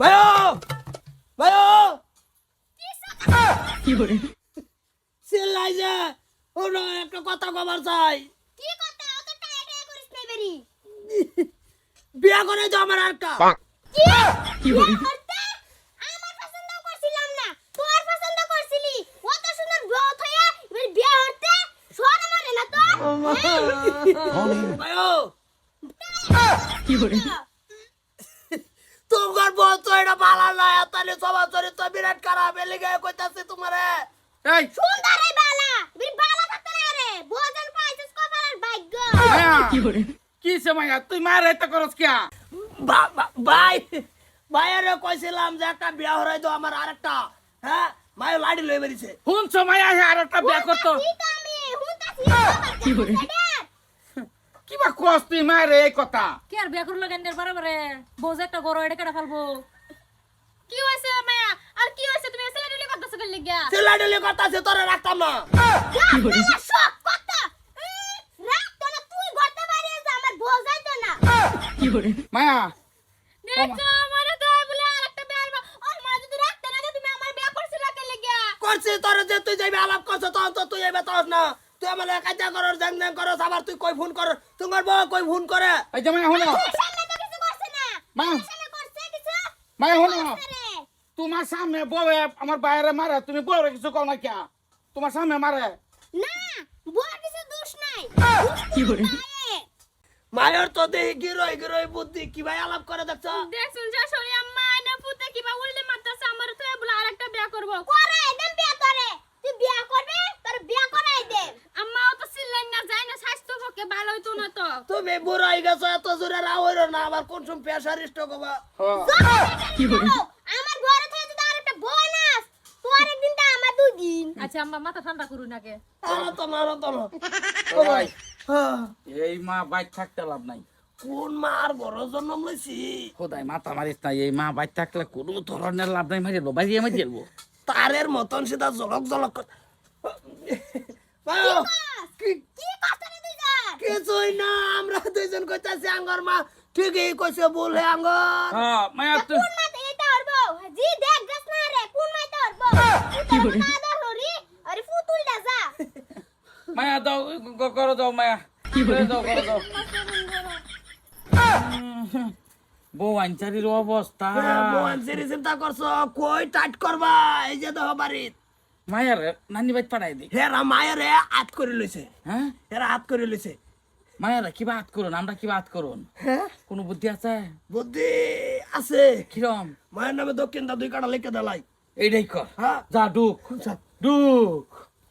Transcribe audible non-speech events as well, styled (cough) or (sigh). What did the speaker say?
ভাইও ভাইও চিল্লাই যে ওরা একটা কথা কবার চাই। কি কথা? অত টায়া টায়া করিস নাই বেরি। বিয়া করে তো আমার একটা। কি? বিয়ে করতে? আমার পছন্দ করছিলাম না। তোর পছন্দ করছিলি। অত সুন্দর বউ হইয়া এবার বিয়ে হতে শোন মানে না তো। ভাইও তোমার বউ এটা ভালো না তাহলে সবার চরিত্র বিরাট খারাপ এলে গায়ে কইতাছে তোমারে। এই! সুন্দর এই বালা এবার বালা থাকতে না রে বোঝেন পাইছিস কপালের ভাগ্য। মায়া কি সে মায়া তুই মার এটা করস কিয়া? ভাই ভাইয়ারে কইছিলাম যে একটা বিয়া হরাই তো আমার আরেকটা হ্যাঁ? ভাই লাড়ি লই বেরিয়েছে। কোন সময় আসে আর একটা বিয়া করতো? হুনতাছি তো আমি হুনতাছি কি করে? কস তুই মার এই কথা? কি আর বিয়া করল কেন বারে বোঝে একটা গরো এটা কেটে ফেলব। কি হয়েছে মায়া? আর কি হয়েছে? তুমি এসে লাডলি করতেছো কেন লিগা সে লাড়ি লই করতাছে তোরে রাখতাম না। শখ কত রাত তো তুই ঘরতে বাইরে যা আমার বোঝাই তো না। মায়া দেখো আমারে তো বলে আরেকটা বিয়া আর মা যদি রাখতে না তুমি আমার বিয়া করছিলা কেন তোরে যে তুই যাইবি আলাপ করছ তখন তো তুই এবে তোর না। তুই আমার কাজা করর জ্যাং জ্যাং করস আবার তুই কই ফোন কর তোমার বউ কই ফোন করে? এই যে মায়া হলো। মা। মায়া হলো। তোমার সামনে বউয়ে আমার বাইরে মারে তুমি বউরে কিছু কও না কিয়া তোমার সামনে মারে। না বুয়ার কিছু দোষ নাই। কি করে মায়ের তো দেহি গিরই গিরই বুদ্ধি কি ভাই আলাপ করে দেখছ? দেখছুন যা শরী আম্মা না পুতে কিবা উল্টে মারতাছে আমার তো বলে আরেকটা বিয়া করব করে একদম বিয়া করে তুই বিয়া করবে তোর বিয়া করাই দে আম্মা ও তো সিল্লাই না যায় না স্বাস্থ্য পক্ষে ভালো হইতো না তো তুমি বুড়াই গেছো এত জোরে না আবার কোন সময় প্রেসার স্ট্রোক হবা? কি করে আমার ঘরে থেকে যদি আর একটা বোনাস তোর একদিন তা আমার দুই দিন আচ্ছা আম্মা মাথা ঠান্ডা করুন আগে। আরও তো আরও তো (laughs) ভাই এই মা বাইক থাকতে লাভ নাই। কোন মার বড় জন্ম লইছি? খোদাই মাথা মারিস না এই মা বাইক থাকলে কোনো ধরনের লাভ নাই মারিল বাইরে মারি দেবো। তারের মতন সেটা জলক জলক কি- কি যা কিছুই না আমরা দুইজন কইতাছি আঙ্গর মা ঠিকই কইছে ভুল হে আঙ্গর। হ্যাঁ মায়া তুই কোন মাতে এটা হরবো জি দেখ গাছ না রে কোন মাতে হরবো কি করে হরি আরে ফুতুল দা যা। মায়া দাও গ- করো দাও মায়া। কি করে দাও করো দাও। বউ আনচারির অবস্থা। মোহন সিরি চিন্তা করছ? কই টাইট করবা? এই যে দেহ বাড়িত মায়ার নানি বাইক পাঠাই দি। হেরা মায়ের হাত করে লইছে। হ্যাঁ? হেরা হাত করে লইছে। মায়ের কি বাদ করুন? আমরা কি বাদ করুন? হ্যাঁ? কোনো বুদ্ধি আছে? বুদ্ধি আছে। কিরম? মায়ের নামে দক্ষিণ দা দুই কাটা লিখে দেলাই। এইটাই কর। হ্যাঁ। যা ডুক। ডুক